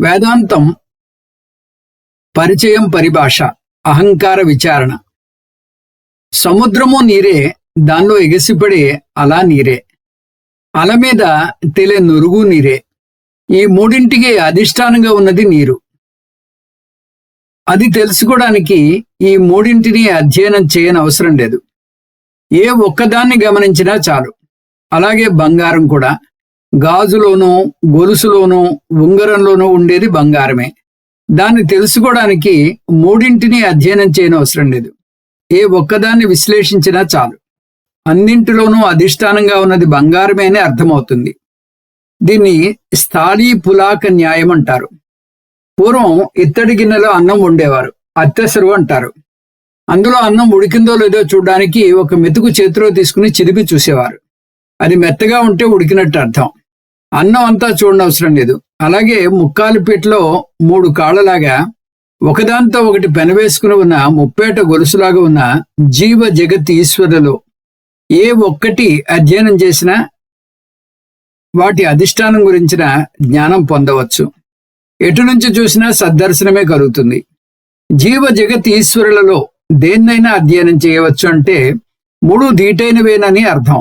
వేదాంతం పరిచయం పరిభాష అహంకార విచారణ. సముద్రము నీరే దానిలో ఎగసిపడే అలా నీరే. అల మీద తెలే నురుగు నీరే. ఈ మూడింటికి అధిష్టానంగా ఉన్నది నీరు. అది తెలుసుకోవడానికి ఈ మూడింటిని అధ్యయనం చేయని అవసరం లేదు. ఏ ఒక్కదాన్ని గమనించినా చాలు. అలాగే బంగారం కూడా. గాజులోనూ గొలుసులోనూ ఉంగరంలోనూ ఉండేది బంగారమే. దాన్ని తెలుసుకోవడానికి మూడింటిని అధ్యయనం చేయని అవసరం లేదు. ఏ ఒక్కదాన్ని విశ్లేషించినా చాలు. అన్నింటిలోనూ అధిష్టానంగా ఉన్నది బంగారమే అని అర్థమవుతుంది. దీన్ని స్థాళీ పులాక న్యాయం అంటారు. పూర్వం ఇత్తడి గిన్నెలో అన్నం వండేవారు. అత్తెసరు అంటారు. అందులో అన్నం ఉడికిందో లేదో చూడడానికి ఒక మెతుకు చేతిలో తీసుకుని చిదిపి చూసేవారు. అది మెత్తగా ఉంటే ఉడికినట్టు అర్థం. అన్నం అంతా చూడనవసరం లేదు. అలాగే ముక్కాలు పీటలో మూడు కాళ్ళలాగా ఒకదాంతో ఒకటి పెనవేసుకుని ఉన్న ముప్పేట గొలుసులాగా ఉన్న జీవ జగత్ ఈశ్వరులు ఏ ఒక్కటి అధ్యయనం చేసినా వాటి అధిష్టానం గురించిన జ్ఞానం పొందవచ్చు. ఎటు నుంచి చూసినా సద్దర్శనమే కలుగుతుంది. జీవ జగత్ ఈశ్వరులలో దేన్నైనా అధ్యయనం చేయవచ్చు అంటే మూడు ధీటైనవేనని అర్థం.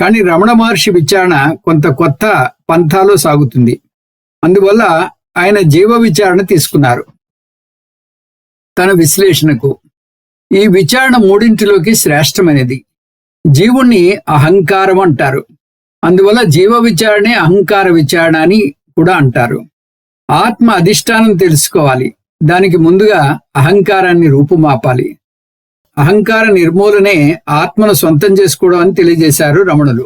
కానీ రమణ మహర్షి విచారణ కొంత కొత్త పంథాలో సాగుతుంది. అందువల్ల ఆయన జీవ విచారణ తీసుకున్నారు. తన విశ్లేషణకు. ఈ విచారణ మూడింటిలోకి శ్రేష్టమైనది. జీవుణ్ణి అహంకారం అంటారు. అందువల్ల జీవ విచారణే అహంకార విచారణ అని కూడా అంటారు. ఆత్మ అధిష్టానం తెలుసుకోవాలి. దానికి ముందుగా అహంకారాన్ని రూపుమాపాలి. అహంకార నిర్మూలనే ఆత్మను సొంతం చేసుకోవడం అని తెలియజేశారు రమణులు.